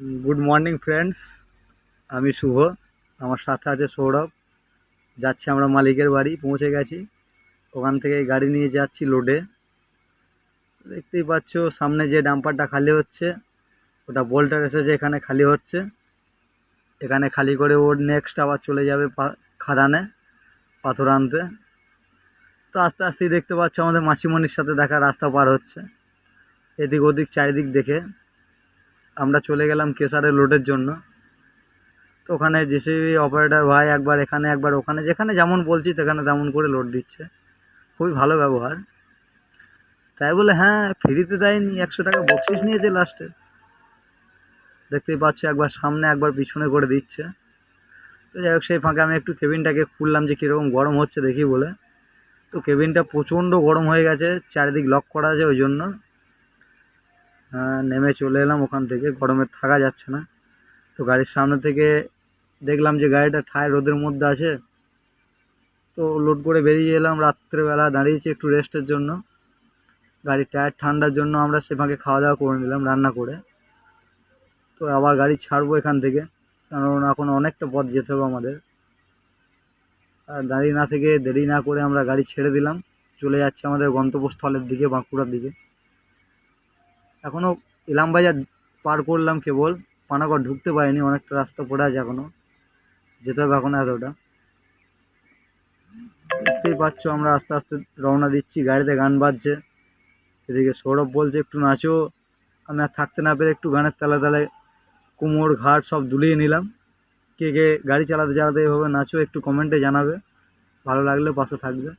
Good morning friends আমি শুভ। আমার সাথে আছে সৌরভ। যাচ্ছি আমরা মালিকের বাড়ি, পৌঁছে গেছি। ওখান থেকে গাড়ি নিয়ে যাচ্ছি লোডে দেখতেই পাচ্ছ, সামনে যে ডাম্পারটা খালি হচ্ছে, ওটা বোল্টার এসেছে, এখানে খালি হচ্ছে। এখানে খালি করে ওর নেক্সট আবার চলে যাবে খাদানে, পাথর আনতে। তো আস্তে আস্তেই দেখতে পাচ্ছ, আমাদের মাসিমণির সাথে দেখা, রাস্তা পার হচ্ছে। এদিক ওদিক, চারিদিক দেখে। আমরা চলে গেলাম কেসারে লোডের জন্য। তো ওখানে জেসিবি অপারেটর ভাই একবার এখানে, একবার ওখানে, যেখানে যেমন বলছি সেখানে তেমন করে লোড দিচ্ছে। খুবই ভালো ব্যবহার। তাই বলে হ্যাঁ ফ্রিতে দেয়নি, একশো টাকা বকশিস নিয়েছে লাস্টে দেখতেই পাচ্ছ, একবার সামনে, একবার পিছনে করে দিচ্ছে। তো যাই হোক, সেই ফাঁকে আমি একটু কেবিনটাকে খুললাম যে কীরকম গরম হচ্ছে দেখি বলে। তো কেবিনটা প্রচণ্ড গরম হয়ে গেছে, চারিদিক লক করা আছে ওই জন্য। নেমে চলে এলাম ওখান থেকে, গরমে থাকা যাচ্ছে না। তো গাড়ির সামনে থেকে দেখলাম যে গাড়িটা ঠায় রোদের মধ্যে আছে। তো লোড করে বেরিয়ে এলাম, রাত্রেবেলা দাঁড়িয়েছি একটু রেস্টের জন্য। গাড়ির টায়ার ঠান্ডার জন্য আমরা সে ফাঁকে খাওয়া দাওয়া করে নিলাম, রান্না করে। তো আবার গাড়ি ছাড়বো এখান থেকে, কারণ এখন অনেকটা পথ যেতে হবে আমাদের। আর দাঁড়িয়ে না থেকে দেরি না করে আমরা গাড়ি ছেড়ে দিলাম। চলে যাচ্ছে আমাদের গন্তব্যস্থলের দিকে, বাঁকুড়ার দিকে। এখনও ইলামবাজার পার করলাম কেবল, পানাগড় ঢুকতে পারিনি, অনেকটা রাস্তা পড়ে আছে এখনও যেতে হবে এখন এতটা। দেখতেই পাচ্ছ আমরা আস্তে আস্তে রওনা দিচ্ছি, গাড়িতে গান বাজছে, এদিকে সৌরভ বলছে, একটু নাচো। আমি আর থাকতে না পেরে একটু গানের তালে তালে কোমর ঘাট সব দুলিয়ে নিলাম। কে কে গাড়ি চালাতে চালাতে এভাবে নাচো, একটু কমেন্টে জানাবে, ভালো লাগলে পাশে থাকবে।